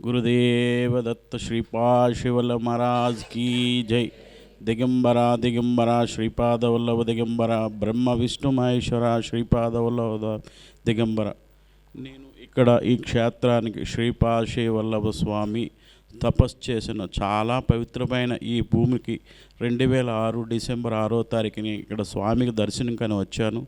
गुरुदेव दत्त श्रीपाद शिवल महाराज की जय దిగంబర దిగంబర శ్రీపాద వల్లభ దిగంబర బ్రహ్మ విష్ణు మహేశ్వర శ్రీపాద వల్లభ దిగంబర నేను ఇక్కడ ఈ క్షేత్రానికి శ్రీపాశే వల్లభ స్వామి తపస్సు చేసిన చాలా పవిత్రమైన ఈ భూమికి రెండు వేల ఆరు డిసెంబర్ ఆరో తారీఖుని ఇక్కడ స్వామికి దర్శనం కని వచ్చాను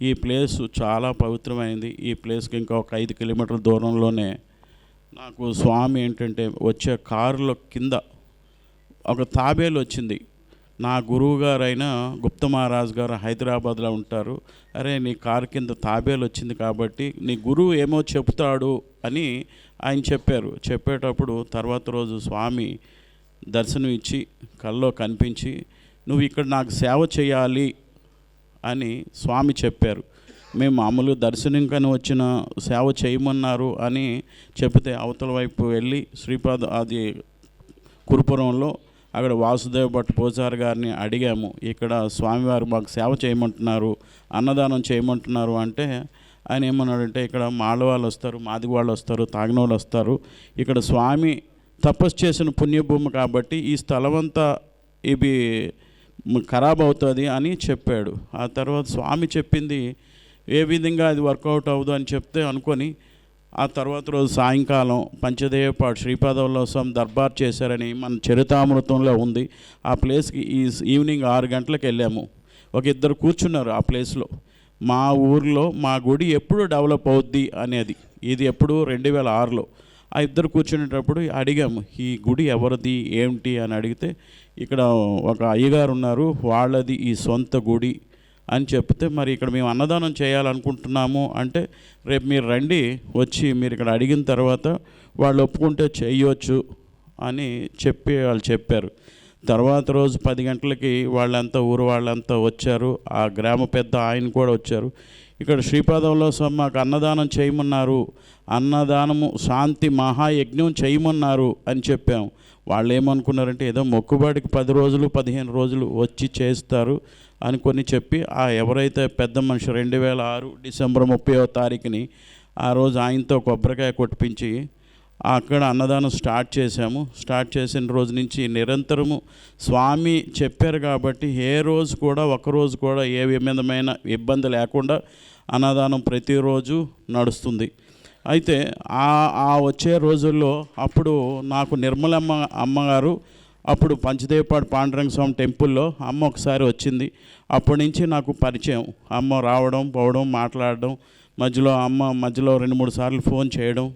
ఈ ప్లేస్ చాలా పవిత్రమైనది ఈ ప్లేస్కి ఇంకా ఒక ఐదు కిలోమీటర్ల దూరంలోనే నాకు స్వామి ఏంటంటే వచ్చే కారులో కింద ఒక తాబేలు వచ్చింది. నా గురువు గారైన గుప్త మహారాజ్ గారు హైదరాబాద్లో ఉంటారు. అరే నీ కారు కింద తాబేలు వచ్చింది కాబట్టి నీ గురువు ఏమో చెప్తాడు అని ఆయన చెప్పారు. చెప్పేటప్పుడు తర్వాత రోజు స్వామి దర్శనం ఇచ్చి కల్లో కనిపించి నువ్వు ఇక్కడ నాకు సేవ చేయాలి అని స్వామి చెప్పారు. మేము మామూలుగా దర్శనం వచ్చిన సేవ చేయమన్నారు అని చెప్తే అవతల వైపు వెళ్ళి శ్రీపాద అది కురుపురంలో అక్కడ వాసుదేవ్ భట్ పూజారి గారిని అడిగాము ఇక్కడ స్వామివారు మాకు సేవ చేయమంటున్నారు అన్నదానం చేయమంటున్నారు అంటే ఆయన ఏమన్నాడంటే ఇక్కడ మాళ్ళ వాళ్ళు వస్తారు మాదిగ వాళ్ళు వస్తారు తాగిన వాళ్ళు వస్తారు. ఇక్కడ స్వామి తపస్సు చేసిన పుణ్యభూమి కాబట్టి ఈ స్థలం అంతా ఇవి ఖరాబ్ అవుతుంది అని చెప్పాడు. ఆ తర్వాత స్వామి చెప్పింది ఏ విధంగా అది వర్కౌట్ అవ్వదు అని చెప్తే అనుకొని ఆ తర్వాత రోజు సాయంకాలం పంచదేవపాడు శ్రీపాదవల్లోసం దర్బార్ చేశారని మన చరితామృతంలో ఉంది. ఆ ప్లేస్కి ఈ ఈవినింగ్ ఆరు గంటలకు వెళ్ళాము. ఒక ఇద్దరు కూర్చున్నారు ఆ ప్లేస్లో. మా ఊర్లో మా గుడి ఎప్పుడు డెవలప్ అవుద్ది అనేది ఇది ఎప్పుడు రెండు వేల ఆరులో. ఆ ఇద్దరు కూర్చునేటప్పుడు అడిగాము ఈ గుడి ఎవరిది ఏమిటి? అని అడిగితే ఇక్కడ ఒక అయ్యగారు ఉన్నారు వాళ్ళది ఈ సొంత గుడి అని చెప్తే మరి ఇక్కడ మేము అన్నదానం చేయాలనుకుంటున్నాము అంటే రేపు మీరు రండి వచ్చి మీరు ఇక్కడ అడిగిన తర్వాత వాళ్ళు ఒప్పుకుంటే చేయొచ్చు అని చెప్పి వాళ్ళు చెప్పారు. తర్వాత రోజు పది గంటలకి వాళ్ళంతా ఊరు వాళ్ళంతా వచ్చారు. ఆ గ్రామ పెద్ద ఆయన కూడా వచ్చారు. ఇక్కడ శ్రీపాదంలో స్వామి మాకు అన్నదానం చేయమన్నారు. అన్నదానము శాంతి మహాయజ్ఞం చేయమన్నారు అని చెప్పాము వాళ్ళు ఏమనుకున్నారంటే ఏదో మొక్కుబడికి పది రోజులు పదిహేను రోజులు వచ్చి చేస్తారు. అనుకొని చెప్పి ఆ ఎవరైతే పెద్ద మనిషి రెండు వేల ఆరు డిసెంబర్ ముప్పైవ తారీఖుని ఆ రోజు ఆయనతో కొబ్బరికాయ కొట్టించి అక్కడ అన్నదానం స్టార్ట్ చేశాము. స్టార్ట్ చేసిన రోజు నుంచి నిరంతరము స్వామి చెప్పారు కాబట్టి ఏ రోజు కూడా ఒక రోజు కూడా ఏ విధమైన ఇబ్బంది లేకుండా అన్నదానం ప్రతిరోజు నడుస్తుంది. అయితే ఆ ఆ వచ్చే రోజుల్లో అప్పుడు నాకు నిర్మలమ్మ అమ్మగారు అప్పుడు పంచదేవపాడు పాండురంగ స్వామి టెంపుల్లో అమ్మ ఒకసారి వచ్చింది. అప్పటి నుంచి నాకు పరిచయం. అమ్మ రావడం పోవడం మాట్లాడడం మధ్యలో అమ్మ మధ్యలో రెండు మూడు సార్లు ఫోన్ చేయడం.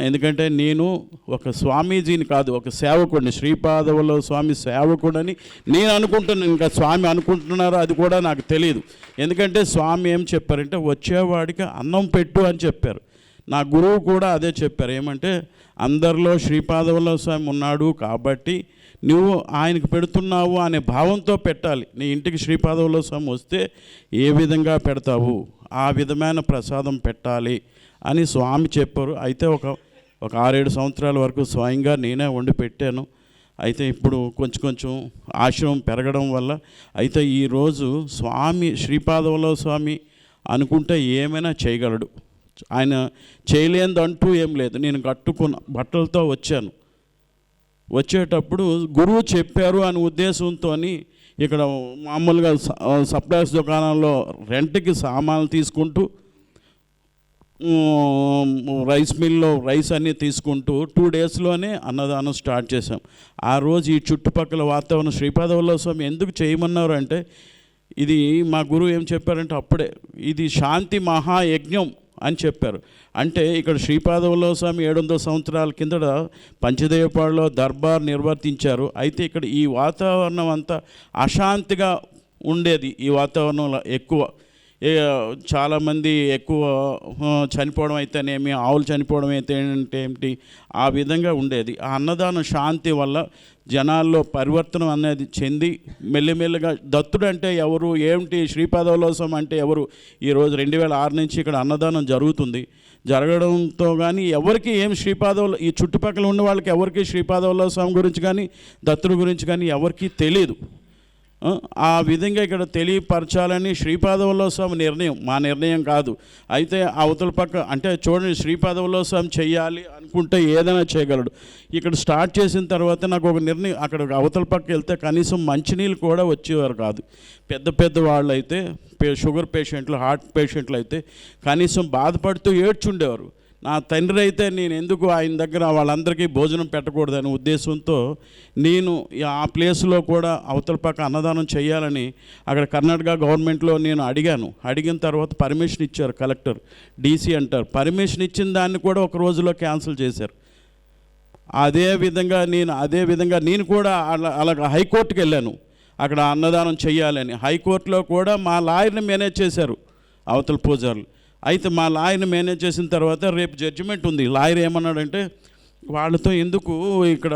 ఎందుకంటే నేను ఒక స్వామీజీని కాదు ఒక సేవకుడిని. శ్రీపాదవలో స్వామి సేవకుడని నేను అనుకుంటున్నాను ఇంకా స్వామి అనుకుంటున్నారో అది కూడా నాకు తెలియదు ఎందుకంటే స్వామి ఏం చెప్పారంటే వచ్చేవాడికి అన్నం పెట్టు అని చెప్పారు. నా గురువు కూడా అదే చెప్పారు. ఏమంటే అందరిలో శ్రీపాదవల్ల స్వామి ఉన్నాడు కాబట్టి నువ్వు ఆయనకు పెడుతున్నావు అనే భావంతో పెట్టాలి. నీ ఇంటికి శ్రీపాదవల్ల స్వామి వస్తే ఏ విధంగా పెడతావు? ఆ విధమైన ప్రసాదం పెట్టాలి అని స్వామి చెప్పారు. అయితే ఒక ఒక ఆరేడు సంవత్సరాల వరకు స్వయంగా నేనే వండి పెట్టాను. అయితే ఇప్పుడు కొంచెం కొంచెం ఆశ్రమం పెరగడం వల్ల అయితే ఈరోజు స్వామి శ్రీపాదవల్ల స్వామి అనుకుంటే ఏమైనా చేయగలడు. ఆయన చేయలేదంటూ ఏం లేదు. నేను కట్టుకున్న బట్టలతో వచ్చాను. వచ్చేటప్పుడు గురువు చెప్పారు అనే ఉద్దేశంతో ఇక్కడ మామూలుగా స- సప్లైస్ దుకాణంలో రెంట్కి సామాన్లు తీసుకుంటూ రైస్ మిల్లో రైస్ అన్నీ తీసుకుంటూ టూ డేస్లోనే అన్నదానం స్టార్ట్ చేశాం. ఆ రోజు ఈ చుట్టుపక్కల వాతావరణం శ్రీపాదవల్ల స్వామి ఎందుకు చేయమన్నారు అంటే ఇది మా గురువు ఏం చెప్పారంటే అప్పుడే ఇది శాంతి మహాయజ్ఞం. అని చెప్పారు. అంటే ఇక్కడ శ్రీపాదవల్ల స్వామి ఏడు వందల సంవత్సరాల కిందట పంచదేవపాడులో దర్బార్ నిర్వర్తించారు. అయితే ఇక్కడ ఈ వాతావరణం అంతా అశాంతిగా ఉండేది. ఈ వాతావరణంలో ఎక్కువ చాలామంది ఎక్కువ చనిపోవడం అయితేనేమి ఆవులు చనిపోవడం అయితే ఏంటి ఆ విధంగా ఉండేది. ఆ అన్నదానం శాంతి వల్ల జనాల్లో పరివర్తనం అనేది చెంది మెల్లిమెల్లిగా దత్తుడు అంటే ఎవరు ఏమిటి శ్రీపాదవలోసం అంటే ఎవరు ఈరోజు రెండు వేల ఆరు నుంచి ఇక్కడ అన్నదానం జరుగుతుంది. జరగడంతో కానీ ఎవరికి ఏం శ్రీపాదవులు ఈ చుట్టుపక్కల ఉన్న వాళ్ళకి ఎవరికి శ్రీపాదవలోసం గురించి కానీ దత్తుడు గురించి కానీ ఎవరికీ తెలియదు ఆ, విధంగా ఇక్కడ తెలియపరచాలని శ్రీపాదవల్లో స్వామి నిర్ణయం మా నిర్ణయం కాదు. అయితే అవతల పక్క అంటే చూడండి శ్రీపాదవల్లో స్వామి చేయాలి అనుకుంటే ఏదైనా చేయగలడు. ఇక్కడ స్టార్ట్ చేసిన తర్వాత నాకు ఒక నిర్ణయం అక్కడ అవతల పక్క వెళ్తే కనీసం మంచినీళ్ళు కూడా వచ్చేవారు కాదు. పెద్ద పెద్ద వాళ్ళు అయితే పే షుగర్ పేషెంట్లు హార్ట్ పేషెంట్లు అయితే కనీసం బాధపడుతూ ఏడ్చుండేవారు. నా తండ్రి అయితే నేను ఎందుకు ఆయన దగ్గర వాళ్ళందరికీ భోజనం పెట్టకూడదనే ఉద్దేశంతో నేను ఆ ప్లేస్లో కూడా అవతల పక్క అన్నదానం చేయాలని అక్కడ కర్ణాటక గవర్నమెంట్లో నేను అడిగాను. అడిగిన తర్వాత పర్మిషన్ ఇచ్చారు కలెక్టర్ డీసీ అంటారు. పర్మిషన్ ఇచ్చిన దాన్ని కూడా ఒక రోజులో క్యాన్సిల్ చేశారు. అదే విధంగా నేను అదే విధంగా నేను కూడా అలా అలాగ హైకోర్టుకి వెళ్ళాను. అక్కడ అన్నదానం చేయాలని. హైకోర్టులో కూడా మా లాయర్ని మేనేజ్ చేశారు అవతల పూజారులు. అయితే మా లాయర్ని మేనేజ్ చేసిన తర్వాత రేపు జడ్జిమెంట్ ఉంది. లాయర్ ఏమన్నాడంటే వాళ్ళతో ఎందుకు ఇక్కడ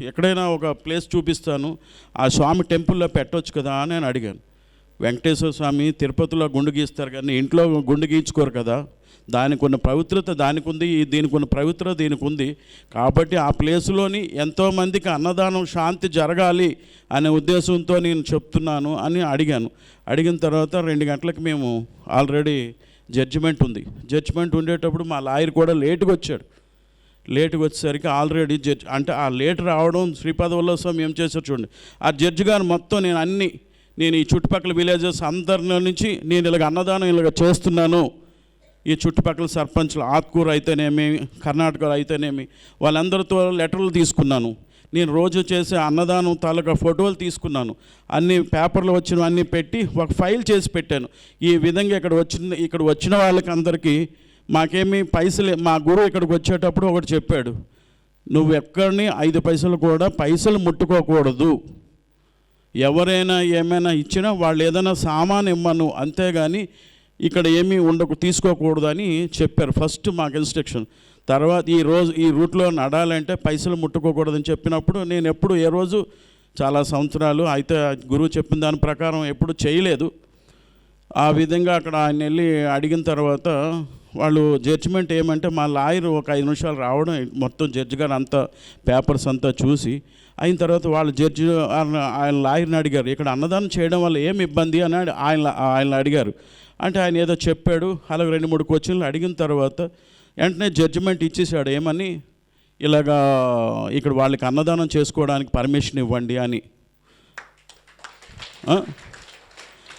ఎక్కడైనా ఒక ప్లేస్ చూపిస్తాను. ఆ స్వామి టెంపుల్లో పెట్టొచ్చు కదా అని నేను అడిగాను. వెంకటేశ్వర స్వామి తిరుపతిలో గుండు గీస్తారు కానీ ఇంట్లో గుండు గీయించుకోరు కదా. దానికి ఉన్న పవిత్రత దానికి ఉంది ఈ- దీనికి ఉన్న పవిత్రత దీనికి ఉంది. కాబట్టి ఆ ప్లేస్లోని ఎంతోమందికి అన్నదానం శాంతి జరగాలి అనే ఉద్దేశంతో నేను చెప్తున్నాను అని అడిగాను. అడిగిన తర్వాత రెండు గంటలకు మేము ఆల్రెడీ జడ్జిమెంట్ ఉంది. జడ్జిమెంట్ ఉండేటప్పుడు మా లాయర్ కూడా లేటుగా వచ్చాడు. లేటుగా వచ్చేసరికి ఆల్రెడీ జడ్జ్ అంటే ఆ లేట్ రావడం శ్రీపాద స్వామి ఏం చేశారు చూడండి. ఆ జడ్జి గారు మొత్తం నేను అన్ని నేను ఈ చుట్టుపక్కల విలేజెస్ అందరి నుంచి నేను ఇలాగ అన్నదానం ఇలాగ చేస్తున్నాను. ఈ చుట్టుపక్కల సర్పంచ్లు ఆత్కూరు అయితేనేమి కర్ణాటకలో అయితేనేమి వాళ్ళందరితో లెటర్లు తీసుకున్నాను. నేను రోజు చేసే అన్నదానం తాలూకా ఫోటోలు తీసుకున్నాను. అన్ని పేపర్లు వచ్చినవన్నీ పెట్టి ఒక ఫైల్ చేసి పెట్టాను. ఈ విధంగా ఇక్కడ వచ్చిన ఇక్కడ వచ్చిన వాళ్ళకి అందరికీ మాకేమీ పైసలు మా గురువు ఇక్కడికి వచ్చేటప్పుడు ఒకటి చెప్పాడు. నువ్వు ఎక్కడిని ఐదు పైసలు కూడా పైసలు ముట్టుకోకూడదు. ఎవరైనా ఏమైనా ఇచ్చినా వాళ్ళు ఏదైనా సామాన్ ఇమ్మను. అంతేగాని ఇక్కడ ఏమీ ఉండకు తీసుకోకూడదు అని చెప్పారు. ఫస్ట్ మాకు ఇన్స్ట్రక్షన్. తర్వాత ఈ రోజు ఈ రూట్లో నడాలంటే పైసలు ముట్టుకోకూడదని చెప్పినప్పుడు నేను ఎప్పుడు ఏ రోజు చాలా సంవత్సరాలు అయితే గురువు చెప్పిన దాని ప్రకారం ఎప్పుడు చేయలేదు. ఆ విధంగా అక్కడ ఆయన వెళ్ళి అడిగిన తర్వాత వాళ్ళు జడ్జిమెంట్ ఏమంటే మా లాయర్ ఒక ఐదు నిమిషాలు రావడం మొత్తం జడ్జి గారు అంతా పేపర్స్ అంతా చూసి అయిన తర్వాత వాళ్ళు జడ్జి ఆయన ఆయన లాయర్ని అడిగారు. ఇక్కడ అన్నదానం చేయడం వల్ల ఏం ఇబ్బంది అని ఆయన ఆయన అడిగారు. అంటే ఆయన ఏదో చెప్పాడు. అలాగే రెండు మూడు క్వశ్చన్లు అడిగిన తర్వాత వెంటనే జడ్జిమెంట్ ఇచ్చేసాడు ఏమని? ఇలాగా ఇక్కడ వాళ్ళకి అన్నదానం చేసుకోవడానికి పర్మిషన్ ఇవ్వండి అని.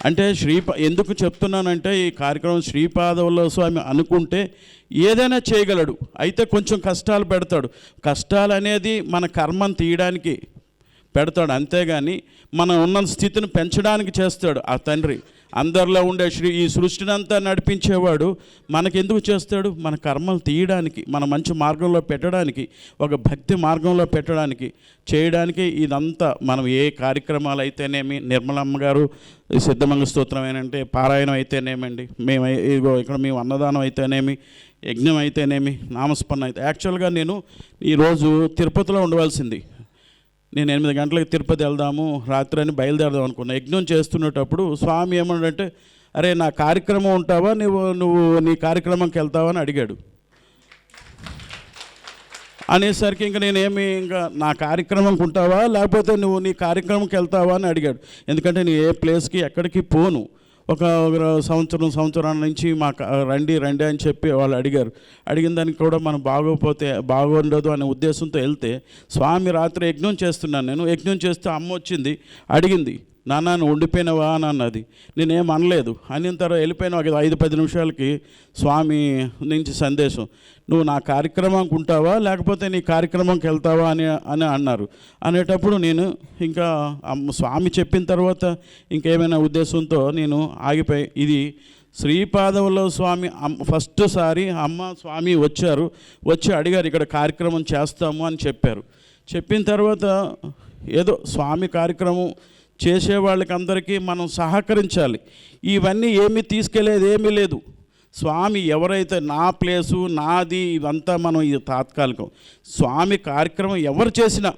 అంటే శ్రీపా ఎందుకు చెప్తున్నానంటే ఈ కార్యక్రమం శ్రీపాదవుల స్వామి అనుకుంటే ఏదైనా చేయగలడు. అయితే కొంచెం కష్టాలు పెడతాడు. కష్టాలు అనేది మన కర్మను తీయడానికి పెడతాడు. అంతేగాని మనం ఉన్న స్థితిని పెంచడానికి చేస్తాడు ఆ తండ్రి. అందరిలో ఉండే శ్రీ ఈ సృష్టిని అంతా నడిపించేవాడు మనకెందుకు చేస్తాడు? మన కర్మలు తీయడానికి మన మంచి మార్గంలో పెట్టడానికి ఒక భక్తి మార్గంలో పెట్టడానికి చేయడానికి ఇదంతా మనం ఏ కార్యక్రమాలు అయితేనేమి నిర్మలమ్మ గారు సిద్ధమంగ స్తోత్రం ఏంటంటే పారాయణం అయితేనేమండి మేము ఇదిగో ఇక్కడ మేము అన్నదానం అయితేనేమి యజ్ఞం అయితేనేమి నామస్పన్న అయితే యాక్చువల్గా నేను ఈరోజు తిరుపతిలో ఉండవలసింది. నేను ఎనిమిది గంటలకు తిరుపతి వెళ్దాము రాత్రి అని బయలుదేరదాం అనుకున్నా. యజ్ఞం చేస్తున్నప్పుడు స్వామి ఏమన్నాడంటే అరే నా కార్యక్రమం ఉంటావా? నువ్వు నువ్వు నీ కార్యక్రమంకి వెళ్తావా? అని అడిగాడు. అనేసరికి ఇంకా నేనేమి ఇంకా నా కార్యక్రమంకి ఉంటావా? లేకపోతే నువ్వు నీ కార్యక్రమంకి వెళ్తావా? అని అడిగాడు. ఎందుకంటే నేను ఏ ప్లేస్కి ఎక్కడికి పోను. ఒక సంవత్సరం సంవత్సరం నుంచి మాకు రండి రండి అని చెప్పి వాళ్ళు అడిగారు. అడిగిన దానికి కూడా మనం బాగోపోతే బాగుండదు అనే ఉద్దేశంతో వెళ్తే స్వామి రాత్రి యజ్ఞం చేస్తున్నాను నేను. యజ్ఞం చేస్తే అమ్మ వచ్చింది అడిగింది. నాన్న నువ్వు ఉండిపోయినవా? అని అన్నది. నేనేం అనలేదు. అనిన తర్వాత వెళ్ళిపోయిన ఒక ఐదు పది నిమిషాలకి స్వామి నుంచి సందేశం. నువ్వు నా కార్యక్రమంకి ఉంటావా? లేకపోతే నీ కార్యక్రమంకి వెళ్తావా? అని అని అన్నారు. అనేటప్పుడు నేను ఇంకా స్వామి చెప్పిన తర్వాత ఇంకేమైనా ఉద్దేశంతో నేను ఆగిపోయి ఇది శ్రీపాదవుల స్వామి అమ్- ఫస్ట్ సారి అమ్మ స్వామి వచ్చారు. వచ్చి అడిగారు ఇక్కడ కార్యక్రమం చేస్తాము అని చెప్పారు. చెప్పిన తర్వాత ఏదో స్వామి కార్యక్రమం చేసే వాళ్ళకి అందరికీ మనం సహకరించాలి. ఇవన్నీ ఏమీ తీసుకెళ్ళేది ఏమీ లేదు. స్వామి ఎవరైతే నా ప్లేసు నాది ఇదంతా మనం ఇది తాత్కాలికం. స్వామి కార్యక్రమం ఎవరు చేసినా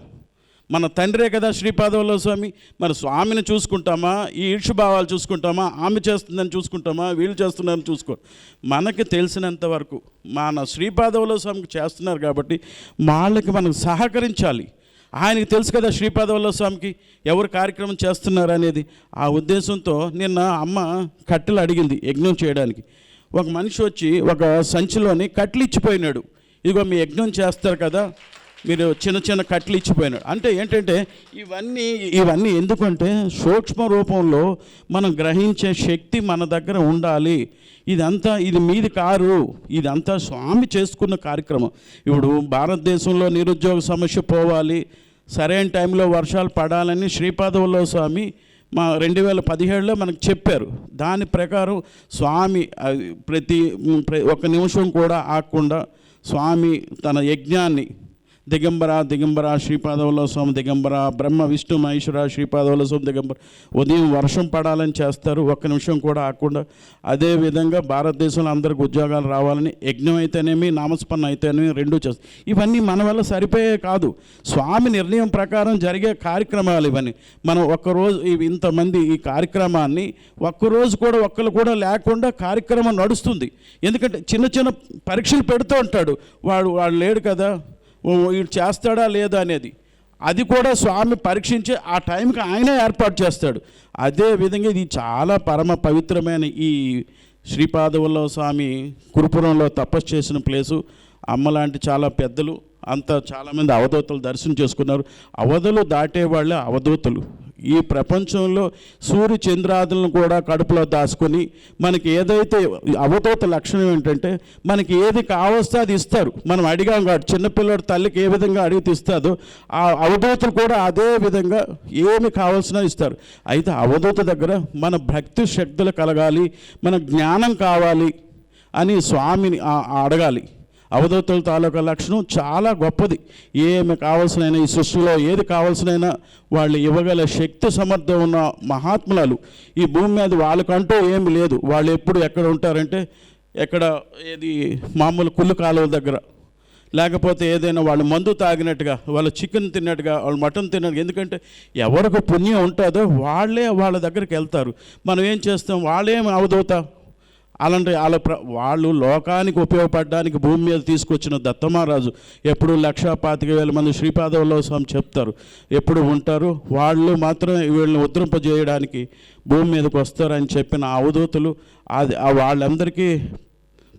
మన తండ్రే కదా శ్రీపాదవల్ల స్వామి. మరి స్వామిని చూసుకుంటామా? ఈ ఈర్షుభావాలు చూసుకుంటామా? ఆమె చేస్తుందని చూసుకుంటామా? వీళ్ళు చేస్తున్నారని చూసుకో. మనకి తెలిసినంత వరకు మన శ్రీపాదవల్ల స్వామికి చేస్తున్నారు కాబట్టి వాళ్ళకి మనం సహకరించాలి. ఆయనకి తెలుసు కదా శ్రీపాదవల్ల స్వామికి ఎవరు కార్యక్రమం చేస్తున్నారు అనేది. ఆ ఉద్దేశంతో నిన్న అమ్మ కట్టెలు అడిగింది యజ్ఞం చేయడానికి. ఒక మనిషి వచ్చి ఒక సంచిలోని కట్టెలు ఇచ్చిపోయినాడు. ఇదిగో మీ యజ్ఞం చేస్తారు కదా. మీరు చిన్న చిన్న కట్లు ఇచ్చిపోయినాడు. అంటే ఏంటంటే ఇవన్నీ ఇవన్నీ ఎందుకంటే సూక్ష్మ రూపంలో మనం గ్రహించే శక్తి మన దగ్గర ఉండాలి. ఇదంతా ఇది మీది కారు. ఇదంతా స్వామి చేసుకున్న కార్యక్రమం. ఇప్పుడు భారతదేశంలో నిరుద్యోగ సమస్య పోవాలి. సరైన టైంలో వర్షాలు పడాలని శ్రీపాదవల్ల స్వామి మా రెండు వేల పదిహేడులో మనకు చెప్పారు. దాని ప్రకారం స్వామి ప్రతి ఒక నిమిషం కూడా ఆకుండా స్వామి తన యజ్ఞాన్ని దిగంబర దిగంబర శ్రీపాదవల్ల స్వామి దిగంబర బ్రహ్మ విష్ణు మహేశ్వర శ్రీపాదవల్ల స్వామి దిగంబర. ఉదయం వర్షం పడాలని చేస్తారు ఒక్క నిమిషం కూడా ఆకుండా అదే విధంగా భారతదేశంలో అందరికి ఉద్యోగాలు రావాలని యజ్ఞం అయితేనేమి నామస్పన్న అయితేనేమి రెండూ చేస్తారు. ఇవన్నీ మన వల్ల సరిపోయే కాదు. స్వామి నిర్ణయం ప్రకారం జరిగే కార్యక్రమాలు ఇవన్నీ. మనం ఒక్కరోజు ఇంతమంది ఈ కార్యక్రమాన్ని ఒక్కరోజు కూడా ఒక్కరు కూడా లేకుండా కార్యక్రమం నడుస్తుంది. ఎందుకంటే చిన్న చిన్న పరీక్షలు పెడుతూ ఉంటాడు. వాడు వాడు లేడు కదా. వీడు చేస్తాడా లేదా అనేది. అది కూడా స్వామి పరీక్షించి ఆ టైంకి ఆయనే ఏర్పాటు చేస్తాడు. అదే విధంగా ఇది చాలా పరమ పవిత్రమైన ఈ శ్రీపాదవల్ల స్వామి కురుపురంలో తపస్సు చేసిన ప్లేసు. అమ్మలాంటి చాలా పెద్దలు అంత చాలామంది అవధూతలు దర్శనం చేసుకున్నారు. అవధులు దాటే వాళ్ళే అవధూతలు. ఈ ప్రపంచంలో సూర్య చంద్రాదులను కూడా కడుపులో దాచుకొని మనకి ఏదైతే అవతూత లక్షణం ఏంటంటే మనకి ఏది కావస్తే అది ఇస్తారు. మనం అడిగాం కాదు చిన్నపిల్లడు తల్లికి ఏ విధంగా అడిగితే ఇస్తాదో ఆ అవధూతలు కూడా అదే విధంగా ఏమి కావాల్సిన ఇస్తారు. అయితే అవధూత దగ్గర మన భక్తి శక్తులు కలగాలి మన జ్ఞానం కావాలి అని స్వామిని అడగాలి. అవధూతుల తాలూకా లక్షణం చాలా గొప్పది. ఏమి కావాల్సిన ఈ సృష్టిలో ఏది కావాల్సిన వాళ్ళు ఇవ్వగల శక్తి సమర్థం ఉన్న మహాత్ములు ఈ భూమి మీద వాళ్ళకంటూ ఏమి లేదు. వాళ్ళు ఎప్పుడు ఎక్కడ ఉంటారంటే ఎక్కడ ఏది మామూలు కుళ్ళు కాలువ దగ్గర. లేకపోతే ఏదైనా వాళ్ళు మందు తాగినట్టుగా వాళ్ళు చికెన్ తిన్నట్టుగా వాళ్ళు మటన్ తిన్నట్టుగా. ఎందుకంటే ఎవరికి పుణ్యం ఉంటుందో వాళ్ళే వాళ్ళ దగ్గరికి వెళ్తారు. మనం ఏం చేస్తాం? వాళ్ళేమి అవధూత? అలాంటి వాళ్ళ ప్ర వాళ్ళు లోకానికి ఉపయోగపడడానికి భూమి మీద తీసుకొచ్చిన దత్తమారాజు ఎప్పుడు లక్ష పాతిక వేల మంది శ్రీపాదవల్లో స్వామి చెప్తారు. ఎప్పుడు ఉంటారు? వాళ్ళు మాత్రం వీళ్ళని ఉద్ధరింపజేయడానికి భూమి మీదకి వస్తారని చెప్పిన అవధూతులు అది వాళ్ళందరికీ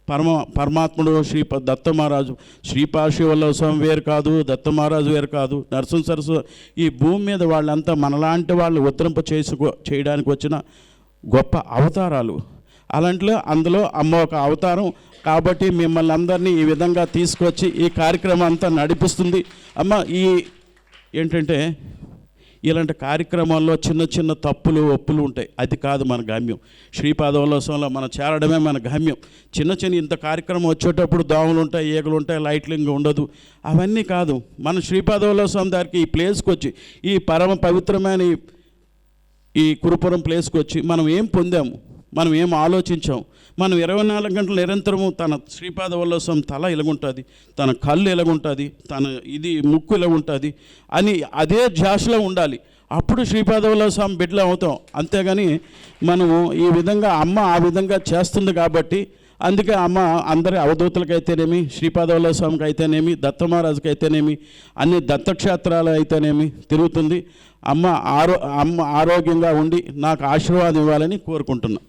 పరమ పరమాత్ముడు శ్రీ దత్తమహారాజు శ్రీపాశివల్లవ స్వామి వేరు కాదు దత్తమహారాజు వేరు కాదు నరసింహ సరస్వ ఈ భూమి మీద వాళ్ళంతా మనలాంటి వాళ్ళు ఉద్ధరింప చేసుకో చేయడానికి వచ్చిన గొప్ప అవతారాలు. అలాంటిలో అందులో అమ్మ ఒక అవతారం. కాబట్టి మిమ్మల్ని అందరినీ ఈ విధంగా తీసుకొచ్చి ఈ కార్యక్రమం అంతా నడిపిస్తుంది. అమ్మ ఈ ఏంటంటే ఇలాంటి కార్యక్రమాల్లో చిన్న చిన్న తప్పులు ఒప్పులు ఉంటాయి. అది కాదు మన గమ్యం. శ్రీపాదవలోసంలో మనం చేరడమే మన గమ్యం. చిన్న చిన్న ఇంత కార్యక్రమం వచ్చేటప్పుడు దోమలు ఉంటాయి ఈగలు ఉంటాయి లైట్లింగ్ ఉండదు. అవన్నీ కాదు. మన శ్రీపాదవలోసం దానికి ఈ ప్లేస్కి వచ్చి ఈ పరమ పవిత్రమైన ఈ ఈ కురుపురం ప్లేస్కి వచ్చి మనం ఏం పొందాము? మనం ఏం ఆలోచించాం? మనం ఇరవై నాలుగు గంటలు నిరంతరము తన శ్రీపాద వల్లసం తల ఎలాగుంటుంది తన కళ్ళు ఎలాగుంటుంది తన ఇది ముక్కు ఎలాగుంటుంది అని అదే ధ్యాసలో ఉండాలి. అప్పుడు శ్రీపాద వల్లసం బిడ్డలు అవుతాం. అంతేగాని మనము ఈ విధంగా అమ్మ ఆ విధంగా చేస్తుంది కాబట్టి అందుకే అమ్మ అందరి అవధూతలకైతేనేమి శ్రీపాదవల్ల స్వామికి అయితేనేమి దత్తమహారాజుకి అయితేనేమి అన్ని దత్తక్షేత్రాలు అయితేనేమి తిరుగుతుంది. అమ్మ ఆరో అమ్మ ఆరోగ్యంగా ఉండి నాకు ఆశీర్వాదం ఇవ్వాలని కోరుకుంటున్నాను